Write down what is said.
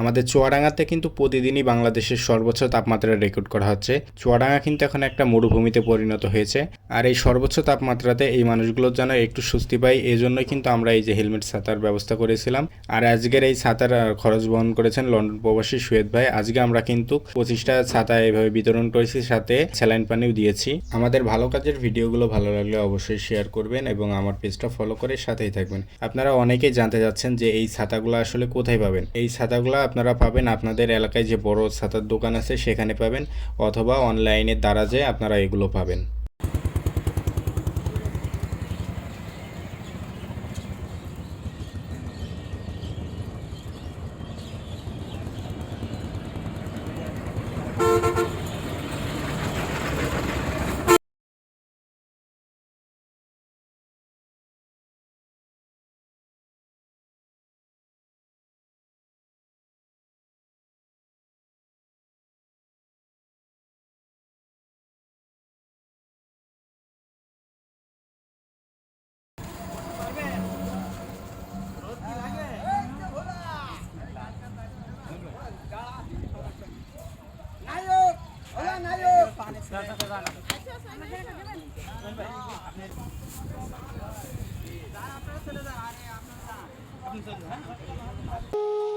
আমাদের চুয়াডাঙ্গাতে কিন্তু প্রতিদিনই বাংলাদেশের সর্বোচ্চ তাপমাত্রা রেকর্ড করা হচ্ছে। চুয়াডাঙ্গা কিন্তু এখন একটা মরুভূমিতে পরিণত হয়েছে। আর এই সর্বোচ্চ তাপমাত্রাতে এই মানুষগুলোর যেন একটু স্বস্তি পাই এই জন্যই কিন্তু আমরা এই যে হেলমেট ছাতার ব্যবস্থা করেছিলাম। আর আজকের এই ছাতার খরচ বহন করেছেন লন্ডন প্রবাসী সুয়েদ ভাই। আজকে আমরা কিন্তু পঁচিশটা ছাতা এভাবে বিতরণ করেছি, সাথে স্যালাইন পানিও দিয়েছি। আমাদের ভালো কাজের ভিডিওগুলো ভালো লাগলে অবশ্যই শেয়ার করবেন এবং আমার পেজটা ফলো করে সাথেই থাকবেন। আপনারা অনেকেই জানতে যাচ্ছেন যে এই ছাতাগুলো আসলে কোথায় পাবেন? এই ছাতাগুলো আপনারা পাবেন আপনাদের এলাকায় যে বড় ছাতার দোকান আছে, সেখানে পাবেন অথবা অনলাইনের দ্বারা যে আপনারা এগুলো পাবেন। আপনি চলুন হ্যাঁ